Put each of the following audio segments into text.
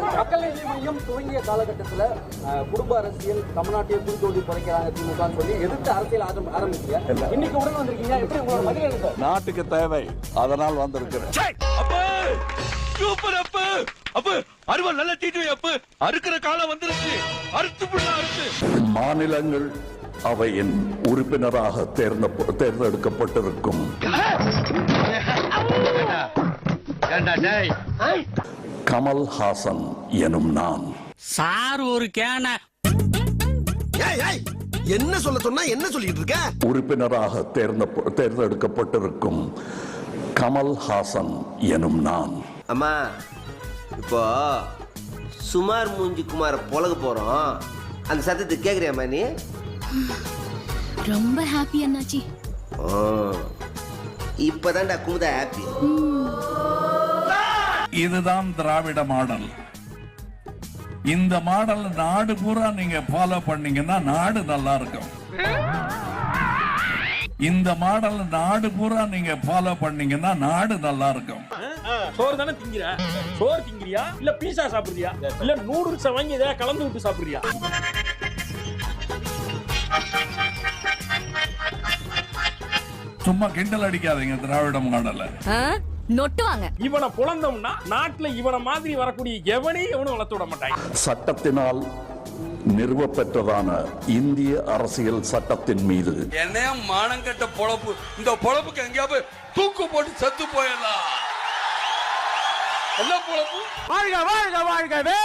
மக்கள் நீதி மையம் துவங்கிய காலகட்டத்தில் குடும்ப அரசியல் தமிழ்நாட்டையே குறித்தோடி குறைக்கிறாங்க திமுகன்னு சொல்லி எதிர்த்து அரசியல் ஆரம்- ஆரம்பிச்சீங்க இன்னைக்கு உடனே வந்திருக்கீங்க. எப்படி உங்களோட பதில் சார் நாட்டுக்கு தேவை. அதனால் வந்திருக்கிறேன். அப்ப! சூப்பர் அப்ப! அப்ப! அறுவல் நல்ல தீட்டு அப்ப! அறுக்கிற காலம் வந்துருச்சு. அறுத்து புள்ள அறுத்து. மாநிலங்கள் அவையின் உறுப்பினராக தேர்ந்த தேர்ந்தெடுக்கப்பட்டிருக்கும். கமல் ஹாசன் எனும் நான். சார் ஒரு கேன. ஏய் ஏய் என்ன சொல்ல சொன்னா என்ன சொல்லிட்டு இருக்க? உறுப்பினராக தேர்ந்த தேர்ந்தெடுக்கப்பட்டிருக்கும் கமல் ஹாசன் எனும் நான். அம்மா இப்போ சுமார் மூஞ்சி குமார புலக போறோம். அந்த சத்தத்தை கேக்குறியாம்மா நீ? ரொம்ப ஹாப்பி அண்ணாச்சி. ஓ இப்பதான்டா குமுதா ஹாப்பி இதுதான் திராவிட மாடல். இந்த மாடல் நாடு பூரா நீங்க ஃபாலோ பண்ணீங்கன்னா நாடு நல்லா இருக்கும். இந்த மாடல் நாடு பூரா நீங்க ஃபாலோ பண்ணீங்கன்னா நாடு நல்லா இருக்கும். சோறு தானே திங்கிற? சோறு திங்கிறியா? இல்ல பீஸா சாப்பிடுறியா? இல்ல நூடுல்ஸ் வாங்கி எதாவது கலந்து விட்டு சாப்பிடுறியா? சும்மா கிண்டல் அடிக்காதீங்க திராவிட மாடலை. நொட்டுவாங்க. இவனை புலந்தோம்னா நாட்டுல இவனை மாதிரி வரக்கூடிய எவனையும் எவனும் வளர்த்து விட மாட்டாங்க. சட்டத்தினால் நிறுவப்பெற்றதான இந்திய அரசியல் சட்டத்தின் மீது என்னைய மானம் கட்ட பொழப்பு? இந்த பொழப்புக்கு எங்கேயாவது தூக்கு போட்டு செத்து போயிடலாம். என்ன பொழப்பு? வாழ்க வாழ்க வாழ்கவே!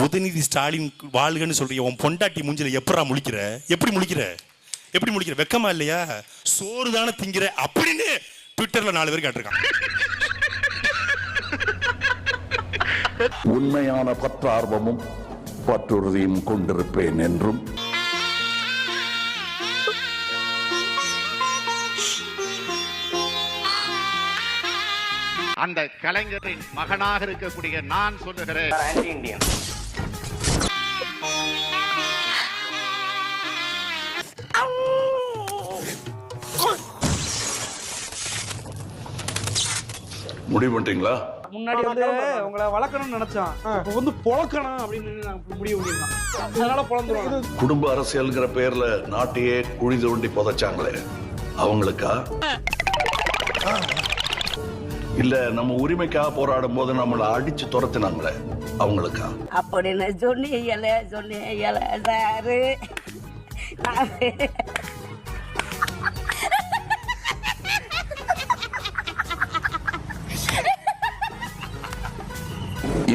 உதயநிதி ஸ்டாலின் வாழ்கன்னு சொல்றிய உன் பொண்டாட்டி மூஞ்சில எப்படா முழிக்கிற? எப்படி முழிக்கிற? எப்படி முழிக்கிற? வெக்கமா இல்லையா? சோறு தானே திங்கிற? அப்படின்னு ட்விட்டர்ல நாலு பேர் கேட்டிருக்கான் உண்மையான பற்றார்வமும் பற்றுறுதியும் கொண்டிருப்பேன் என்றும். அந்த கலைஞரின் மகனாக இருக்கக்கூடிய நான் சொல்லுகிறேன். முடிவு பண்ணிட்டீங்களா? முன்னாடி வந்து உங்களை வளர்க்கணும்னு நினைச்சான். இப்போ வந்து பொழக்கணும் அப்படின்னு நான் முடிவு பண்ணிருக்கான் அதனால பொழந்துருவாங்க. குடும்ப அரசியல்ங்கிற பேர்ல நாட்டையே குழி தோண்டி புதைச்சாங்களே. அவங்களுக்கா? இல்ல நம்ம உரிமைக்காக போராடும் போது நம்மளை அடிச்சு துரத்தினாங்களே அவங்களுக்கா? அப்படின்னு சொன்னீங்கல சொன்னீங்கல சாரு.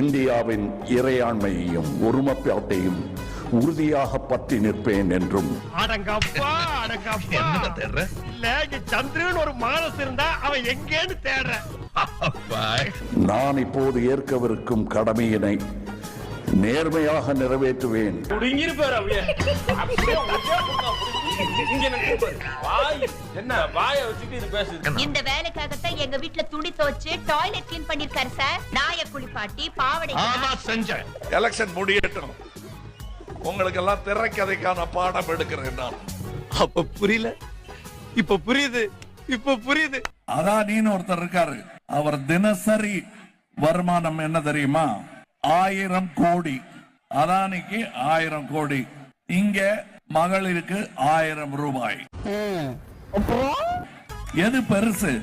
இந்தியாவின் இறையாண்மையையும் ஒருமைப்பாட்டையும் உறுதியாக பற்றி நிற்பேன் என்றும். அடங்கப்பா அடங்கப்பா. இல்ல இங்க சந்திரன் ஒரு மானஸ் இருந்தா அவன் எங்கேன்னு தேடுற. நான் இப்போது ஏற்கவிருக்கும் கடமையினை நேர்மையாக நிறைவேற்றுவேன். இங்க நின்னு பாரு. வாய். என்ன? வாயை வச்சுட்டு இது பேசுது இந்த வேலைக்காகத்தான் எங்க வீட்ல துணி துவைச்சு டாய்லெட் கிளீன் பண்ணிருக்காரு சார் நாய குளிப்பாட்டி பாவடை ஆமா செஞ்சேன். எலெக்ஷன் முடியட்டும். உங்களுக்கெல்லாம் திரைக்கதைக்கான பாடம் எடுக்கிறேன் நான். அப்ப புரியல. இப்ப புரியுது. இப்ப புரியுது. அதானின்னு ஒருத்தர் இருக்காரு. அவர் தினசரி வருமானம் என்ன தெரியுமா? ஆயிரம் கோடி. அதானிக்கு ஆயிரம் கோடி. இங்க மகளிருக்கு ஆயிரம் ரூபாய். எது பெருசு?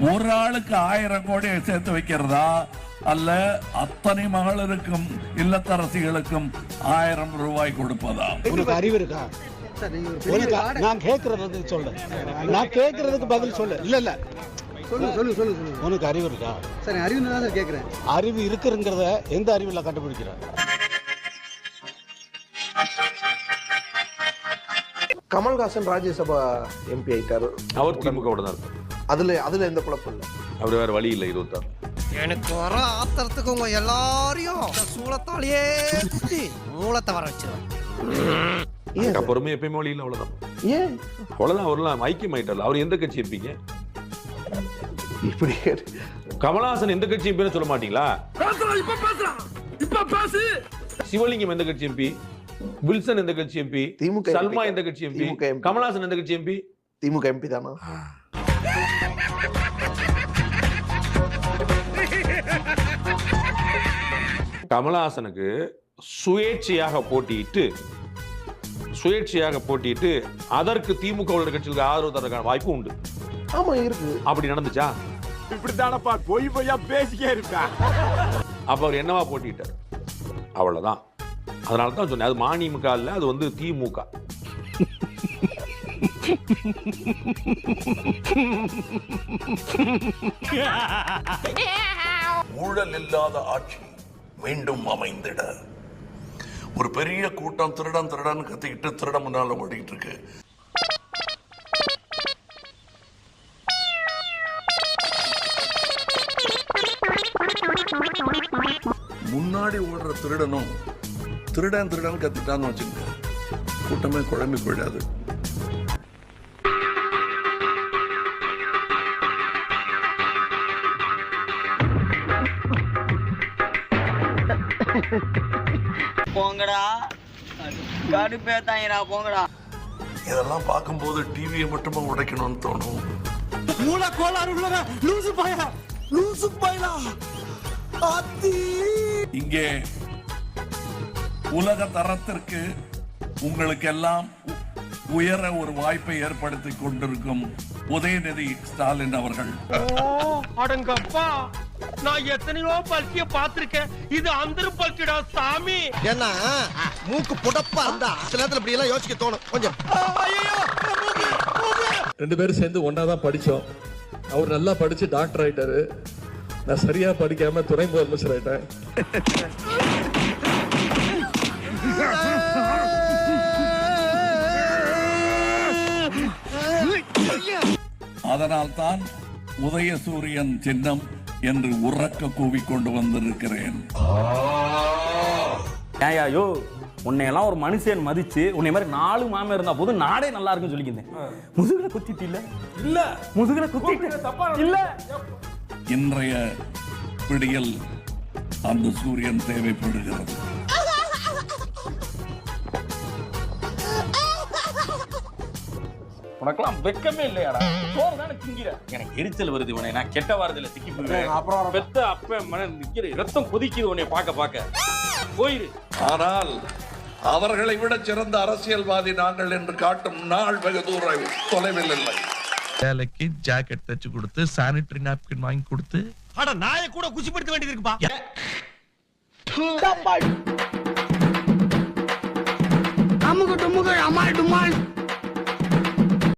ஒரு ஆளுக்கு ஆயிரம் கோடி சேர்த்து வைக்கிறதா? அல்ல அத்தனை மகளிருக்கும் இல்லத்தரசிகளுக்கும் ஆயிரம் ரூபாய் கொடுப்பதா? அறிவு இருக்கா? நான் கேட்கறதுக்கு சொல்லு. நான் கேட்கறதுக்கு பதில் சொல்லு. இல்ல இல்ல. சொல்லு சொல்லு சொல்லு சொல்லு. உனக்கு அறிவு இருக்கா? சரி அறிவு சார் கேட்குறேன். அறிவு இருக்குங்கிறத எந்த அறிவுல கண்டுபிடிக்கிற? கமல்ஹாசன் ராஜ்யசபா எம்பி ஆயிட்டாரு. அவர் திமுக தான் அதுல அதுல எந்த குழப்பம் இல்லை. அவர் வேற வழி இல்லை இருபத்தாறு. எனக்கு வர ஆத்திரத்துக்கு உங்க எல்லாரையும் சூளத்தாலேயே மூலத்தை வர வச்சிருவேன். ஏன் பொறுமை எப்பயுமே வழி இல்லை அவ்வளவுதான். ஏன்? அவ்வளவுதான் அவர்லாம் ஐக்கியம் ஆயிட்டார் அவர் எந்த கட்சி இருப்பீங்க? இப்படி கமலஹாசன் எந்த கட்சி எம்பின்னு சொல்ல மாட்டீங்களா? சிவலிங்கம் எந்த கட்சி எம்பி வில்சன் எந்த கட்சி எம்பி? திமுக சல்மா. எந்த கட்சி எம்பி. கமலஹாசன் எந்த கட்சி எம்பி? திமுக எம்பி தானா கமலஹாசனுக்கு சுயேட்சையாக போட்டியிட்டு சுயேட்சையாக போட்டியிட்டு அதற்கு திமுக உள்ள கட்சிகளுக்கு ஆதரவு தரக்கான வாய்ப்பு உண்டு. ஆமா இருக்கு. அப்படி நடந்துச்சா? இப்படித்தானப்பா பொய் பொய்யா பேசிக்கே இருக்கா? அப்ப அவர் என்னவா போட்டிட்டார் அவ்வளவுதான். அதனால தான் சொன்னேன். அது மாநிமுக இல்லை அது வந்து திமுக. ஊழல் இல்லாத ஆட்சி மீண்டும் அமைந்திட. ஒரு பெரிய கூட்டம் திருடன் திருடன் கத்திக்கிட்டு திருட முன்னால ஓடிட்டு இருக்கு. முன்னாடி ஓடுற திருடனும் திருடன் திருடன் கத்திட்டான்னு வச்சுங்க கூட்டமே குழம்பி போயிடாது. போங்கடா. கடுப்பேத்தாங்கடா போங்கடா. இதெல்லாம் பார்க்கும்போது டிவியை மட்டுமா உடைக்கணும்னு தோணும். மூல கோளாறு உள்ளவ லூசு பாயா. லூசு பாயலா ஆத்தி. இங்கே உலக தரத்திற்கு உங்களுக்கெல்லாம் உ- உயர ஒரு வாய்ப்பை ஏற்படுத்தி கொண்டிருக்கும் உதயநிதி ஸ்டாலின் அவர்கள். அடங்கப்பா. நான் எத்தனையோ பல்கிய பார்த்திருக்கேன். இது அந்த பல்கிடா சாமி. ஏன்னா மூக்கு புடப்பா இருந்தா சில நேரத்துல இப்படி எல்லாம் யோசிக்க தோணும். கொஞ்சம். ரெண்டு பேரும் சேர்ந்து ஒன்னா தான் படிச்சோம். அவர் நல்லா படிச்சு டாக்டர் ஆயிட்டாரு. நான் சரியா படிக்காம துணை முதலமைச்சர் ஆயிட்டேன். அதனால்தான் உதயசூரியன் சின்னம் என்று உறக்க கூவிக்கொண்டு வந்திருக்கிறேன். ஏயாயோ உன்னையெல்லாம் ஒரு மனுஷன் மதிச்சு உன்னை மாதிரி நாலு மாமன் இருந்தா போதும் நாடே நல்லா இருக்குன்னு சொல்லிக்கிறேன் முதுகுல குத்திட்டு இல்ல? இல்ல. முதுகுல குத்திட்டு இல்ல. இன்றைய பிடியில் அந்த சூரியன் தேவைப்படுகிறது. உனக்கெல்லாம் வெக்கமே இல்லையாடா? சோறு தானே திங்கிற. எனக்கு எரிச்சல் வருது உன்னை. நான் கெட்ட வாரத்துல சிக்கி போயிடுறேன் அப்புறம் பெத்த அப்ப மன நிக்கிற ரத்தம் கொதிக்குது உன்னை பார்க்க பார்க்க. போயிரு ஆனால் அவர்களை விட சிறந்த அரசியல்வாதி நாங்கள் என்று காட்டும் நாள் வெகு தூரம் தொலைவில் இல்லை. வேலைக்கு ஜாக்கெட் தச்சு கொடுத்து சானிட்டரி நாப்கின் வாங்கி கொடுத்து. அட நாயை கூட குச்சிப்படுத்த வேண்டியது இருக்குப்பா. அமுகு டுமுகு அமால் டுமால்.